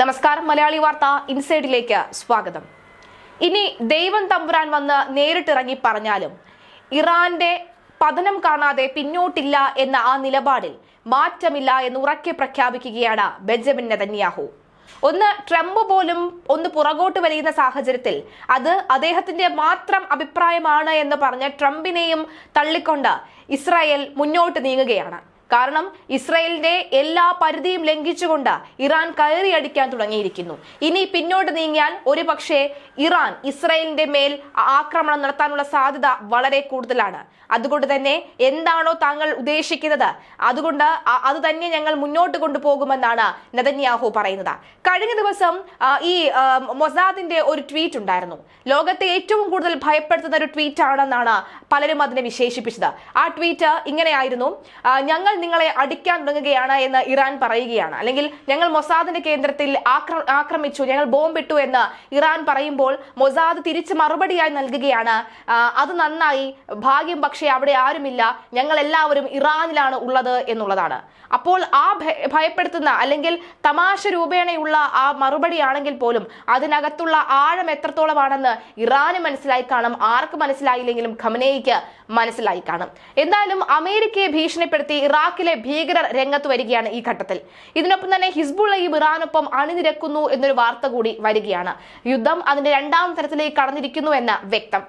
നമസ്കാരം മലയാളി വാർത്ത ഇൻസൈഡിലേക്ക് സ്വാഗതം. ഇനി ദൈവം തമ്പുരാൻ വന്ന് നേരിട്ടിറങ്ങി പറഞ്ഞാലും ഇറാന്റെ പതനം കാണാതെ പിന്നോട്ടില്ല എന്ന ആ നിലപാടിൽ മാറ്റമില്ല എന്ന് ഉറക്കെ പ്രഖ്യാപിക്കുകയാണ് ബെഞ്ചമിൻ നെതന്യാഹു. ഒന്ന് ട്രംപ് പോലും ഒന്ന് പുറകോട്ട് വലിയുന്ന സാഹചര്യത്തിൽ അത് അദ്ദേഹത്തിന്റെ മാത്രം അഭിപ്രായമാണ് എന്ന് പറഞ്ഞ് ട്രംപിനെയും തള്ളിക്കൊണ്ട് ഇസ്രായേൽ മുന്നോട്ട് നീങ്ങുകയാണ്. കാരണം ഇസ്രയേലിന്റെ എല്ലാ പരിധിയും ലംഘിച്ചുകൊണ്ട് ഇറാൻ കയറിയടിക്കാൻ തുടങ്ങിയിരിക്കുന്നു. ഇനി പിന്നോട്ട് നീങ്ങിയാൽ ഒരു പക്ഷേ ഇറാൻ ഇസ്രയേലിന്റെ മേൽ ആക്രമണം നടത്താനുള്ള സാധ്യത വളരെ കൂടുതലാണ്. അതുകൊണ്ട് തന്നെ എന്താണോ താങ്കൾ ഉദ്ദേശിക്കുന്നത് അതുകൊണ്ട് അത് തന്നെ ഞങ്ങൾ മുന്നോട്ട് കൊണ്ടുപോകുമെന്നാണ് നെതന്യാഹു പറയുന്നത്. കഴിഞ്ഞ ദിവസം ഈ മൊസാദിന്റെ ഒരു ട്വീറ്റ് ഉണ്ടായിരുന്നു. ലോകത്തെ ഏറ്റവും കൂടുതൽ ഭയപ്പെടുത്തുന്ന ഒരു ട്വീറ്റ് ആണെന്നാണ് പലരും അതിനെ വിശേഷിപ്പിച്ചത്. ആ ട്വീറ്റ് ഇങ്ങനെയായിരുന്നു. ഞങ്ങൾ നിങ്ങളെ അടിക്കാൻ തുടങ്ങുകയാണ് എന്ന് ഇറാൻ പറയുകയാണ്. അല്ലെങ്കിൽ ഞങ്ങൾ മൊസാദിന്റെ കേന്ദ്രത്തിൽ ആക്രമിച്ചു ഞങ്ങൾ ബോംബിട്ടു എന്ന് ഇറാൻ പറയുമ്പോൾ മൊസാദ് തിരിച്ച് മറുപടിയായി നൽകുകയാണ്. അത് നന്നായി ഭാഗ്യം പക്ഷേ അവിടെ ആരുമില്ല ഞങ്ങൾ എല്ലാവരും ഇറാനിലാണ് ഉള്ളത് എന്നുള്ളതാണ്. അപ്പോൾ ആ ഭയ- ഭയപ്പെടുത്തുന്ന അല്ലെങ്കിൽ തമാശ രൂപേണയുള്ള ആ മറുപടി ആണെങ്കിൽ പോലും അതിനകത്തുള്ള ആഴം എത്രത്തോളമാണെന്ന് ഇറാന് മനസ്സിലായി കാണും. ആർക്ക് മനസ്സിലായില്ലെങ്കിലും ഖമനേയ്ക്ക് മനസ്സിലായി കാണും. എന്തായാലും അമേരിക്കയെ ഭീഷണിപ്പെടുത്തി ഇറാഖിലെ ഭീകരർ രംഗത്ത് വരികയാണ് ഈ ഘട്ടത്തിൽ. ഇതിനൊപ്പം തന്നെ ഹിസ്ബുള്ളയും ഇറാനൊപ്പം അണിനിരക്കുന്നു എന്നൊരു വാർത്ത കൂടി വരികയാണ്. യുദ്ധം അതിന്റെ രണ്ടാം തരത്തിലേക്ക് കടന്നിരിക്കുന്നു എന്ന് വ്യക്തം.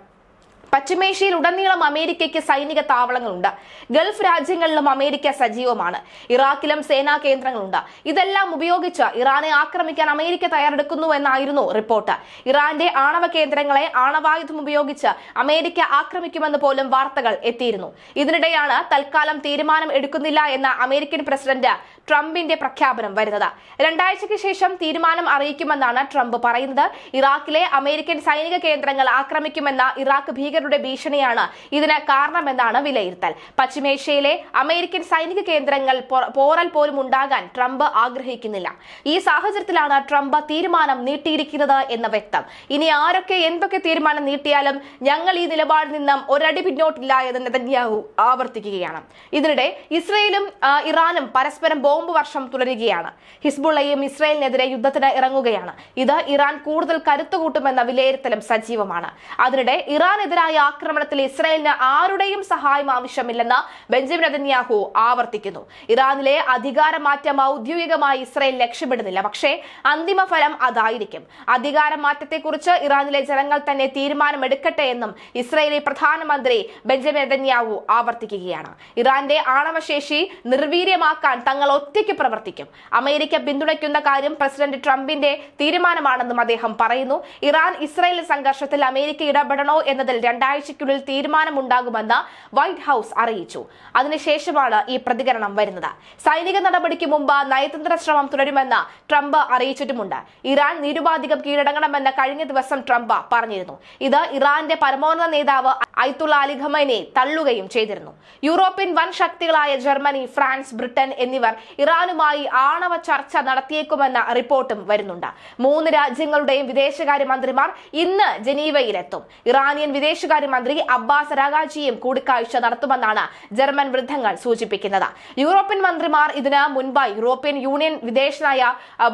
പശ്ചിമേഷ്യയിൽ ഉടനീളം അമേരിക്കയ്ക്ക് സൈനിക താവളങ്ങളുണ്ട്. ഗൾഫ് രാജ്യങ്ങളിലും അമേരിക്ക സജീവമാണ്. ഇറാഖിലും സേനാ കേന്ദ്രങ്ങളുണ്ട്. ഇതെല്ലാം ഉപയോഗിച്ച് ഇറാനെ ആക്രമിക്കാൻ അമേരിക്ക തയ്യാറെടുക്കുന്നു എന്നായിരുന്നു റിപ്പോർട്ട്. ഇറാന്റെ ആണവ കേന്ദ്രങ്ങളെ ആണവായുധം ഉപയോഗിച്ച് അമേരിക്ക ആക്രമിക്കുമെന്ന് പോലും വാർത്തകൾ എത്തിയിരുന്നു. ഇതിനിടെയാണ് തൽക്കാലം തീരുമാനം എടുക്കുന്നില്ല എന്ന അമേരിക്കൻ പ്രസിഡന്റ് ട്രംപിന്റെ പ്രഖ്യാപനം വരുന്നത്. രണ്ടാഴ്ചയ്ക്ക് ശേഷം തീരുമാനം അറിയിക്കുമെന്നാണ് ട്രംപ് പറയുന്നത്. ഇറാഖിലെ അമേരിക്കൻ സൈനിക കേന്ദ്രങ്ങൾ ആക്രമിക്കുമെന്ന ഇറാഖ് ഭീകരരുടെ ഭീഷണിയാണ് ഇതിന് കാരണമെന്നാണ് വിലയിരുത്തൽ. പശ്ചിമേഷ്യയിലെ അമേരിക്കൻ സൈനിക കേന്ദ്രങ്ങൾ പോറൽ പോലും ഉണ്ടാകാൻ ട്രംപ് ആഗ്രഹിക്കുന്നില്ല. ഈ സാഹചര്യത്തിലാണ് ട്രംപ് തീരുമാനം നീട്ടിയിരിക്കുന്നത് എന്ന് വ്യക്തം. ഇനി ആരൊക്കെ എന്തൊക്കെ തീരുമാനം നീട്ടിയാലും ഞങ്ങൾ ഈ നിലപാടിൽ നിന്നും ഒരടി പിന്നോട്ടില്ല എന്ന് നെതന്യാഹു ആവർത്തിക്കുകയാണ്. ഇതിനിടെ ഇസ്രയേലും ഇറാനും പരസ്പരം ബോംബ് വർഷം തുടരുകയാണ്. ഹിസ്ബുള്ളയും ഇസ്രയേലിനെതിരെ യുദ്ധത്തിന് ഇറങ്ങുകയാണ്. ഇത് ഇറാൻ കൂടുതൽ കരുത്തുകൂട്ടുമെന്ന വിലയിരുത്തലും സജീവമാണ്. അതിനിടെ ഇറാനെതിരായ ആക്രമണത്തിൽ ഇസ്രായേലിന് ആരുടെയും സഹായം ആവശ്യമില്ലെന്ന് ബെഞ്ചമിൻ അതന്യാഹു ആവർത്തിക്കുന്നു. ഇറാനിലെ അധികാരമാറ്റം ഔദ്യോഗികമായി ഇസ്രായേൽ ലക്ഷ്യമിടുന്നില്ല. പക്ഷേ അന്തിമ ഫലം അതായിരിക്കും. അധികാരമാറ്റത്തെക്കുറിച്ച് ഇറാനിലെ ജനങ്ങൾ തന്നെ തീരുമാനമെടുക്കട്ടെ എന്നും ഇസ്രായേലി പ്രധാനമന്ത്രി ബെഞ്ചമിൻ നെതന്യാഹു ആവർത്തിക്കുകയാണ്. ഇറാന്റെ ആണവശേഷി നിർവീര്യമാക്കാൻ തങ്ങൾ ഒറ്റയ്ക്ക് പ്രവർത്തിക്കും. അമേരിക്ക പിന്തുണയ്ക്കുന്ന കാര്യം പ്രസിഡന്റ് ട്രംപിന്റെ തീരുമാനമാണെന്നും അദ്ദേഹം പറയുന്നു. ഇറാൻ ഇസ്രായേൽ സംഘർഷത്തിൽ അമേരിക്ക ഇടപെടണോ എന്നതിൽ രണ്ടാഴ്ചയ്ക്കുള്ളിൽ തീരുമാനമുണ്ടാകുമെന്ന് വൈറ്റ് ഹൌസ് അറിയിച്ചു. അതിനുശേഷമാണ് ഈ പ്രതികരണം വരുന്നത്. സൈനിക നടപടിക്ക് മുമ്പ് നയതന്ത്ര ശ്രമം തുടരുമെന്ന് ട്രംപ് അറിയിച്ചിട്ടുമുണ്ട്. ഇറാൻ നിരുപാധികം കീഴടങ്ങണമെന്ന് കഴിഞ്ഞ ദിവസം ട്രംപ് പറഞ്ഞിരുന്നു. ഇത് ഇറാന്റെ പരമോന്നത നേതാവ് ഐത്തുള്ള അലി ഖമൈനെ തള്ളുകയും ചെയ്തിരുന്നു. യൂറോപ്യൻ വൻ ശക്തികളായ ജർമ്മനി ഫ്രാൻസ് ബ്രിട്ടൻ എന്നിവർ ഇറാനുമായി ആണവ ചർച്ച നടത്തിയേക്കുമെന്ന റിപ്പോർട്ടും വരുന്നുണ്ട്. മൂന്ന് രാജ്യങ്ങളുടെയും വിദേശകാര്യ മന്ത്രിമാർ ഇന്ന് ജനീവയിലെത്തും. ഇറാനിയൻ വിദേശകാര്യമന്ത്രി അബ്ബാസ് രാഗാജിയും കൂടിക്കാഴ്ച നടത്തുമെന്നാണ് ജർമ്മൻ വൃദ്ധങ്ങൾ സൂചിപ്പിക്കുന്നത്. യൂറോപ്യൻ മന്ത്രിമാർ ഇതിന് മുൻപായി യൂറോപ്യൻ യൂണിയൻ വിദേശനായ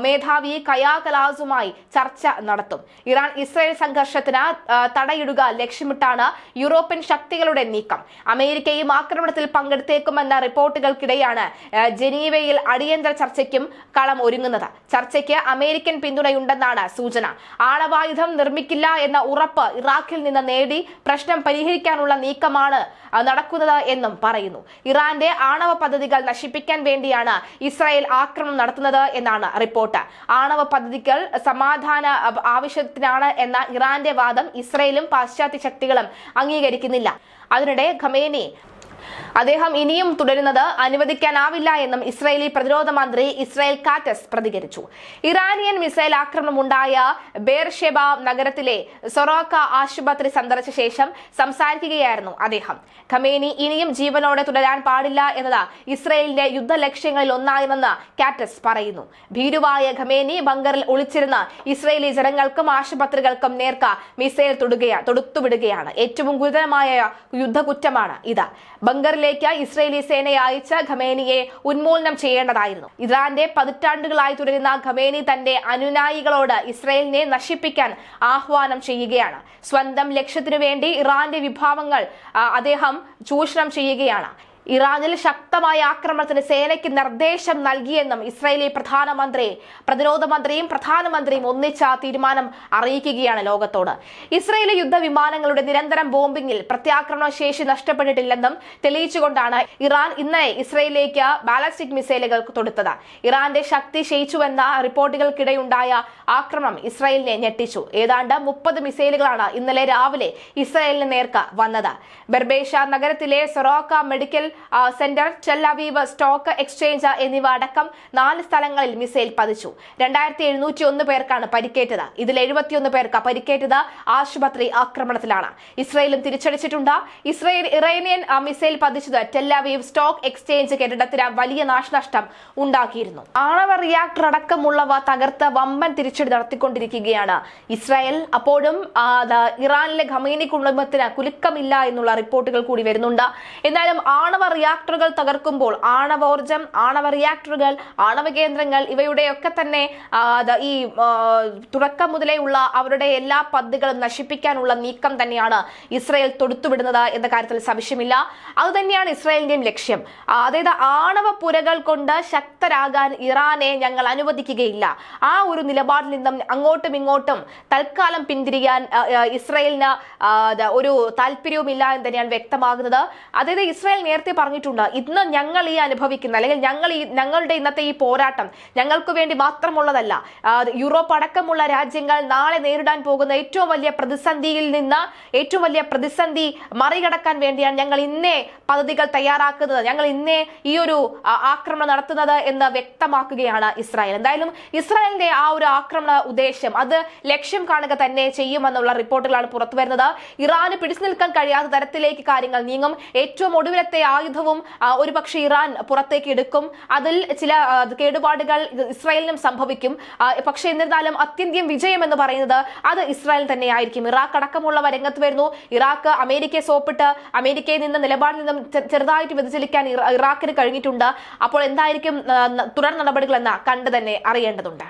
മേധാവി കയാ കലാസുമായി ചർച്ച നടത്തും. ഇറാൻ ഇസ്രായേൽ സംഘർഷത്തിന് തടയിടുക ലക്ഷ്യമിട്ടാണ് യൂറോപ്യൻ ശക്തികളുടെ നീക്കം. അമേരിക്കയും ആക്രമണത്തിൽ പങ്കെടുത്തേക്കുമെന്ന റിപ്പോർട്ടുകൾക്കിടെയാണ് ജനീവയിൽ അടിയന്തര ചർച്ചയ്ക്കും കളം ഒരുങ്ങുന്നത്. ചർച്ചയ്ക്ക് അമേരിക്കൻ പിന്തുണയുണ്ടെന്നാണ് സൂചന. ആണവായുധം നിർമ്മിക്കില്ല എന്ന ഉറപ്പ് ഇറാഖിൽ നിന്ന് നേടി പ്രശ്നം പരിഹരിക്കാനുള്ള നീക്കമാണ് നടക്കുന്നത് എന്നും പറയുന്നു. ഇറാന്റെ ആണവ പദ്ധതികൾ നശിപ്പിക്കാൻ വേണ്ടിയാണ് ഇസ്രായേൽ ആക്രമണം നടത്തുന്നത് എന്നാണ് റിപ്പോർട്ട്. ആണവ പദ്ധതികൾ സമാധാന ആവശ്യത്തിനാണ് എന്ന ഇറാന്റെ വാദം ഇസ്രായേലും പാശ്ചാത്യ ശക്തികളും അംഗീകരിക്കുന്നില്ല. അതിനിടെ ഖമേനി അദ്ദേഹം ഇനിയും തുടരുന്നത് അനുവദിക്കാനാവില്ല എന്നും ഇസ്രായേലി പ്രതിരോധ മന്ത്രി ഇസ്രായേൽ കാറ്റസ് പ്രതികരിച്ചു. ഇറാനിയൻ മിസൈൽ ആക്രമണമുണ്ടായ ബേർഷെബ നഗരത്തിലെ സൊറോക്ക ആശുപത്രി സന്ദർശിച്ച ശേഷം സംസാരിക്കുകയായിരുന്നു അദ്ദേഹം. ഖമേനി ഇനിയും ജീവനോടെ തുടരാൻ പാടില്ല എന്നത് ഇസ്രയേലിന്റെ യുദ്ധ ലക്ഷ്യങ്ങളിൽ ഒന്നായിരുന്നെന്ന് കാറ്റസ് പറയുന്നു. ഭീരുവായ ഖമേനി ബങ്കറിൽ ഒളിച്ചിരുന്ന ഇസ്രയേലി ജനങ്ങൾക്കും ആശുപത്രികൾക്കും നേർക്ക മിസൈൽ തൊടുകയാണ് തൊടുത്തുവിടുകയാണ്. ഏറ്റവും ഗുരുതരമായ യുദ്ധകുറ്റമാണ് ഇത്. ബങ്കറിലേക്ക് ഇസ്രയേലി സേനയെ അയച്ച് ഖമേനിയെ ഉന്മൂലനം ചെയ്യേണ്ടതായിരുന്നു. ഇറാന്റെ പതിറ്റാണ്ടുകളായി തുടരുന്ന ഖമേനി തന്റെ അനുനായികളോട് ഇസ്രയേലിനെ നശിപ്പിക്കാൻ ആഹ്വാനം ചെയ്യുകയാണ്. സ്വന്തം ലക്ഷ്യത്തിനു വേണ്ടി ഇറാന്റെ വിഭാവങ്ങൾ അദ്ദേഹം ചൂഷണം ചെയ്യുകയാണ്. ഇറാനിൽ ശക്തമായ ആക്രമണത്തിന് സേനയ്ക്ക് നിർദ്ദേശം നൽകിയെന്നും ഇസ്രായേലി പ്രധാനമന്ത്രി പ്രതിരോധ മന്ത്രിയും പ്രധാനമന്ത്രിയും ഒന്നിച്ച തീരുമാനം അറിയിക്കുകയാണ് ലോകത്തോട്. ഇസ്രായേലി യുദ്ധവിമാനങ്ങളുടെ നിരന്തരം ബോംബിംഗിൽ പ്രത്യാക്രമണ ശേഷി നഷ്ടപ്പെട്ടിട്ടില്ലെന്നും തെളിയിച്ചുകൊണ്ടാണ് ഇറാൻ ഇന്നലെ ഇസ്രായേലിലേക്ക് ബാലസ്റ്റിക് മിസൈലുകൾ തൊടുത്തത്. ഇറാന്റെ ശക്തി ക്ഷയിച്ചുവെന്ന റിപ്പോർട്ടുകൾക്കിടെയുണ്ടായ ആക്രമണം ഇസ്രായേലിനെ ഞെട്ടിച്ചു. ഏതാണ്ട് മുപ്പത് മിസൈലുകളാണ് ഇന്നലെ രാവിലെ ഇസ്രായേലിന് നേർക്ക് വന്നത്. ബെർബേഷ നഗരത്തിലെ Soroka medical centre Tel Aviv stock exchange എന്നിവ അടക്കം നാല് സ്ഥലങ്ങളിൽ മിസൈൽ പതിച്ചു. രണ്ടായിരത്തി എഴുന്നൂറ്റി ഒന്ന് പേർക്കാണ് പരിക്കേറ്റത്. ഇതിൽ എഴുപത്തിയൊന്ന് പേർക്ക് പരിക്കേറ്റത് ആശുപത്രി ആക്രമണത്തിലാണ്. ഇസ്രയേലും തിരിച്ചടിച്ചിട്ടുണ്ട്. ഇസ്രയേൽ ഇറാനിയൻ മിസൈൽ പതിച്ചത് ടെല്ലവീവ് സ്റ്റോക്ക് എക്സ്ചേഞ്ച് കെട്ടിടത്തിന് വലിയ നാശനഷ്ടം ഉണ്ടാക്കിയിരുന്നു. ആണവ റിയാക്ടർ അടക്കമുള്ളവ തകർത്ത് വമ്പൻ തിരിച്ചടി നടത്തിക്കൊണ്ടിരിക്കുകയാണ് ഇസ്രായേൽ. അപ്പോഴും ഇറാനിലെ ഖമീനി കുടുംബത്തിന് കുലുക്കമില്ല എന്നുള്ള റിപ്പോർട്ടുകൾ കൂടി വരുന്നുണ്ട്. എന്നാലും ആണവ റിയാക്ടറുകൾ തകർക്കുമ്പോൾ ആണവോർജം ആണവ റിയാക്ടറുകൾ ആണവ കേന്ദ്രങ്ങൾ ഇവയുടെയൊക്കെ തന്നെ ഈ തുടക്കം മുതലേയുള്ള അവരുടെ എല്ലാ പദ്ധതികളും നശിപ്പിക്കാനുള്ള നീക്കം തന്നെയാണ് ഇസ്രയേൽ തൊടുത്തുവിടുന്നത് എന്ന കാര്യത്തിൽ സംശയമില്ല. അതുതന്നെയാണ് ഇസ്രയേലിന്റെയും ലക്ഷ്യം. അതായത് ആണവ പുരകൾ കൊണ്ട് ശക്തരാകാൻ ഇറാനെ ഞങ്ങൾ അനുവദിക്കുകയില്ല. ആ ഒരു നിലപാടിൽ നിന്നും അങ്ങോട്ടും ഇങ്ങോട്ടും തൽക്കാലം പിന്തിരിയാൻ ഇസ്രായേലിന് ഒരു താല്പര്യവുമില്ല എന്ന് തന്നെയാണ് വ്യക്തമാകുന്നത്. അതായത് ഇസ്രയേൽ നേരത്തെ പറഞ്ഞിട്ടുണ്ട്. ഇന്ന് ഞങ്ങൾ ഈ അനുഭവിക്കുന്ന അല്ലെങ്കിൽ ഞങ്ങൾ ഈ ഞങ്ങളുടെ ഇന്നത്തെ ഈ പോരാട്ടം ഞങ്ങൾക്ക് വേണ്ടി മാത്രമുള്ളതല്ല ആ, യൂറോപ്പ് അടക്കമുള്ള രാജ്യങ്ങൾ നാളെ നേരിടാൻ പോകുന്ന ഏറ്റവും വലിയ പ്രതിസന്ധിയിൽ നിന്ന് ഏറ്റവും വലിയ പ്രതിസന്ധി മറികടക്കാൻ വേണ്ടിയാണ് ഞങ്ങൾ ഇന്നേ പദ്ധതികൾ തയ്യാറാക്കുന്നത്. ഞങ്ങൾ ഇന്നേ ഈ ഒരു ആക്രമണം നടത്തുന്നത് എന്ന് വ്യക്തമാക്കുകയാണ് ഇസ്രായേൽ. എന്തായാലും ഇസ്രായേലിന്റെ ആ ഒരു ആക്രമണ ഉദ്ദേശം അത് ലക്ഷ്യം കാണുക തന്നെ ചെയ്യുമെന്നുള്ള റിപ്പോർട്ടുകളാണ് പുറത്തു വരുന്നത് ഇറാന് പിടിച്ചു നിൽക്കാൻ കഴിയാത്ത തരത്തിലേക്ക് കാര്യങ്ങൾ നീങ്ങും. ഏറ്റവും ഒടുവിലത്തെ ആയുധവും ഒരു ഒരുപക്ഷെ ഇറാൻ പുറത്തേക്ക് എടുക്കും. അതിൽ ചില കേടുപാടുകൾ ഇസ്രായേലിനും സംഭവിക്കും. പക്ഷേ എന്നിരുന്നാലും അത്യന്തം വിജയം എന്ന് പറയുന്നത് അത് ഇസ്രായേൽ തന്നെയായിരിക്കും. ഇറാഖ് അടക്കമുള്ളവ രംഗത്ത് വരുന്നു. ഇറാഖ് അമേരിക്കയെ സോപ്പിട്ട് അമേരിക്കയിൽ നിന്ന് നിലപാടിൽ നിന്നും ചെറുതായിട്ട് വ്യതിചലിക്കാൻ ഇറ- ഇറാഖിന് കഴിഞ്ഞിട്ടുണ്ട്. അപ്പോൾ എന്തായിരിക്കും തുടർ നടപടികൾ എന്ന് കണ്ടു തന്നെ അറിയേണ്ടതുണ്ട്.